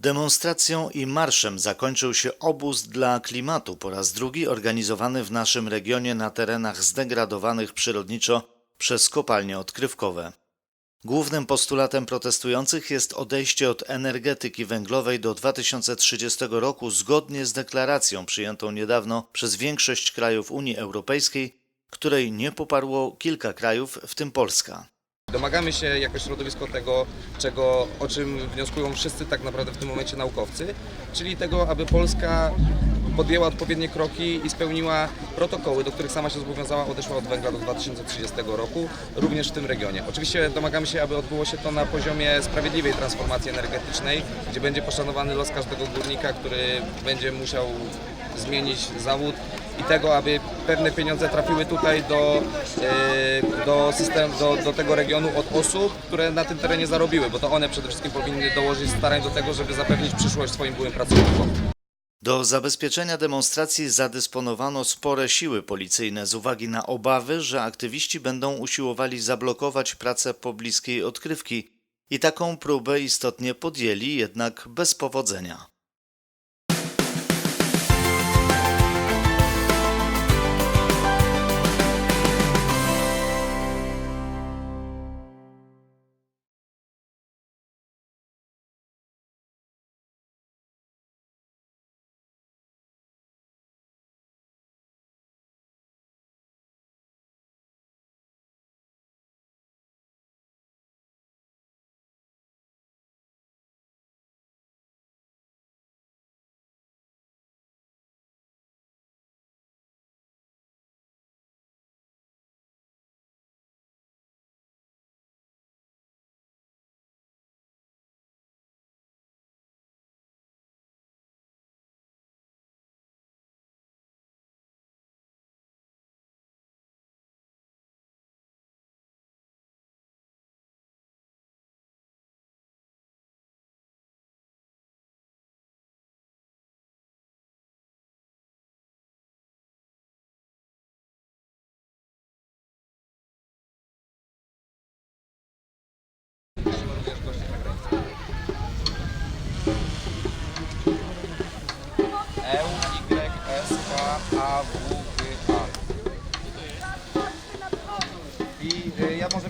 Demonstracją i marszem zakończył się obóz dla klimatu po raz drugi organizowany w naszym regionie na terenach zdegradowanych przyrodniczo przez kopalnie odkrywkowe. Głównym postulatem protestujących jest odejście od energetyki węglowej do 2030 roku zgodnie z deklaracją przyjętą niedawno przez większość krajów Unii Europejskiej, której nie poparło kilka krajów, w tym Polska. Domagamy się jako środowisko tego, czego, o czym wnioskują wszyscy tak naprawdę w tym momencie naukowcy, czyli tego, aby Polska podjęła odpowiednie kroki i spełniła protokoły, do których sama się zobowiązała, odeszła od węgla do 2030 roku, również w tym regionie. Oczywiście domagamy się, aby odbyło się to na poziomie sprawiedliwej transformacji energetycznej, gdzie będzie poszanowany los każdego górnika, który będzie musiał zmienić zawód i tego, aby pewne pieniądze trafiły tutaj do, e, do systemu, do, do tego regionu od osób, które na tym terenie zarobiły, bo to one przede wszystkim powinny dołożyć starań do tego, żeby zapewnić przyszłość swoim byłym pracownikom. Do zabezpieczenia demonstracji zadysponowano spore siły policyjne z uwagi na obawy, że aktywiści będą usiłowali zablokować pracę pobliskiej odkrywki i taką próbę istotnie podjęli, jednak bez powodzenia. A, W, G, A. I y, ja może